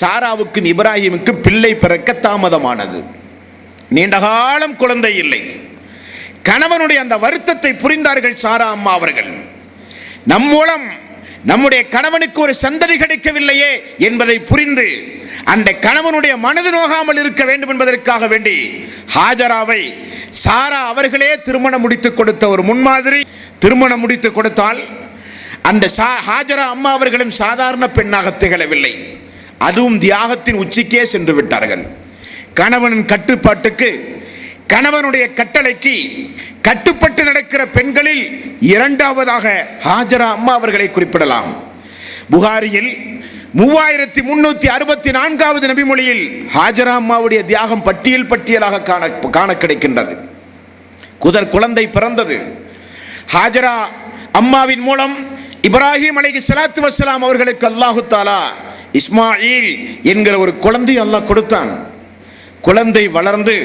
சாராவுக்கும் இப்ராஹிமுக்கும் பிள்ளை பிறக்க தாமதமானது. நீண்ட காலம் குழந்தை இல்லை. கணவனுடைய அந்த வருத்தத்தை புரிந்தார்கள் சாரா அம்மா அவர்கள். நம் மூலம் நம்முடைய கணவனுக்கு ஒரு சந்ததி கிடைக்கவில்லையே என்பதை புரிந்து அந்த கணவனுடைய மனது நோகாமல் இருக்க வேண்டும் என்பதற்காக வேண்டி ஹாஜராவை சாரா அவர்களே திருமணம் முடித்து கொடுத்த ஒரு முன்மாதிரி திருமணம் முடித்து கொடுத்தால் அந்த சா ஹாஜரா அம்மா அவர்களும் சாதாரண பெண்ணாக திகழவில்லை. அதுவும் தியாகத்தின் உச்சிக்கே சென்று விட்டார்கள். கணவனின் கட்டுப்பாட்டுக்கு கணவனுடைய கட்டளைக்கு கட்டுப்பட்டு நடக்கிற பெண்களில் இரண்டாவதாக ஹாஜரா அம்மா அவர்களை குறிப்பிடலாம். புகாரியில் மூவாயிரத்தி முன்னூத்தி அறுபத்தி நான்காவது நபிமொழியில் ஹாஜரா அம்மாவுடைய தியாகம் பட்டியல் பட்டியலாக காண காண கிடைக்கின்றது. குதர் குழந்தை பிறந்தது. ஹாஜரா அம்மாவின் மூலம் இப்ராஹிம் அலைகி சலாத்து வஸ்ஸலாம் அவர்களுக்கு அல்லாஹு தாலா இஸ்மாயில் என்கிற ஒரு குழந்தை அல்லாஹ் கொடுத்தான். குழந்தை வளர்ந்து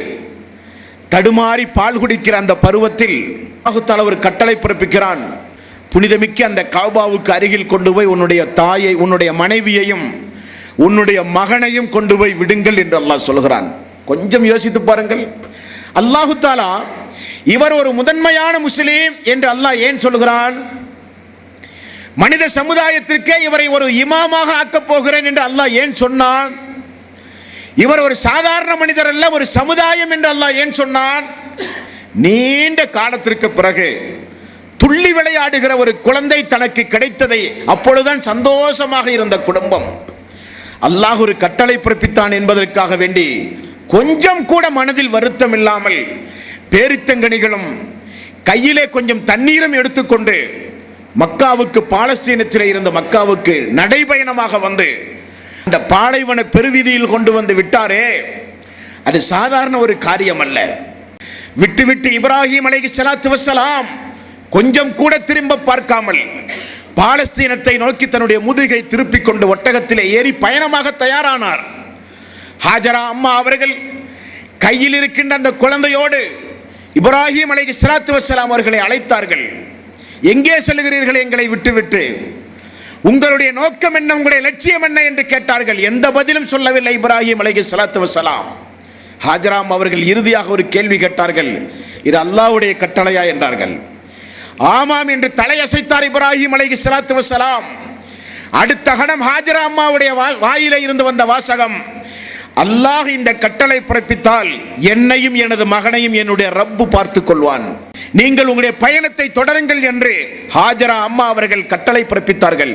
தடுமாறி பால் குடிக்கிற அந்த பருவத்தில் அகுத்தால் ஒரு கட்டளை பிறப்பிக்கிறான். புனிதமிக்க அந்த காபாவுக்கு அருகில் கொண்டு போய் உன்னுடைய தாயை உன்னுடைய மனைவியையும் உன்னுடைய மகனையும் கொண்டு போய் விடுங்கள் என்று அல்லாஹ் சொல்கிறான். கொஞ்சம் யோசித்து பாருங்கள். அல்லாஹு தாலா இவர் ஒரு முதன்மையான முஸ்லீம் என்று அல்லாஹ் ஏன் சொல்கிறான்? மனித சமுதாயத்திற்கே இவரை ஒரு இமாமாக ஆக்கப் போகிறேன் என்று அல்லாஹ் ஏன் சொன்னான்? இவர் ஒரு சாதாரண மனிதர் அல்ல ஒரு சமுதாயம் என்று அல்லாஹ் ஏன் சொன்னான்? நீண்ட காலத்திற்கு பிறகு துள்ளி விளையாடுகிற ஒரு குழந்தை தனக்கு கிடைத்ததை அப்பொழுதுதான் சந்தோஷமாக இருந்த குடும்பம். அல்லாஹ் ஒரு கட்டளை பிறப்பித்தான் என்பதற்காக வேண்டி கொஞ்சம் கூட மனதில் வருத்தம் இல்லாமல் பேரித்தங்கனிகளும் கையிலே கொஞ்சம் தண்ணீரும் எடுத்துக்கொண்டு மக்காவுக்கு பாலஸ்தீனத்தில் இருந்த மக்காவுக்கு நடைபயணமாக வந்து அந்த பாலைவன பெருவீதியில் கொண்டு வந்து விட்டாரே அது சாதாரண ஒரு காரியம் அல்ல விட்டு விட்டு இப்ராஹிம் அலைகி ஸலாத்து வசலாம் கொஞ்சம் கூட திரும்ப பார்க்காமல் பாலஸ்தீனத்தை நோக்கி தன்னுடைய முதுகை திருப்பிக் கொண்டு ஒட்டகத்திலே ஏறி பயணமாக தயாரானார். ஹாஜரா அம்மா அவர்கள் கையில் இருக்கின்ற அந்த குழந்தையோடு இப்ராஹிம் அலைகி ஸலாத்து வசலாம் அவர்களை அழைத்தார்கள். எங்கே செல்கிறீர்கள் எங்களை விட்டுவிட்டு? உங்களுடைய நோக்கம் என்ன? உங்களுடைய லட்சியம் என்ன என்று கேட்டார்கள். எந்த பதிலும் சொல்லவில்லை இப்ராஹிம் அலைகி சலாத்து வசலாம் ஹாஜராம் அவர்கள் இறுதியாக ஒரு கேள்வி கேட்டார்கள். இது அல்லாவுடைய கட்டளையா என்றார்கள். ஆமாம் என்று தலையசைத்தார் இப்ராஹிம் அலைகி சலாத்து வசலாம் அடுத்த கணம் ஹாஜரா அம்மாவுடைய வா- வாயிலே இருந்து வந்த வாசகம் அல்லாஹ் இந்த கட்டளை பிறப்பித்தால் என்னையும் எனது மகனையும் என்னுடைய ரப்பு பார்த்துக் கொள்வான். நீங்கள் உங்களுடைய பயணத்தை தொடருங்கள் என்று ஹாஜரா அம்மா அவர்கள் கட்டளை பிறப்பித்தார்கள்.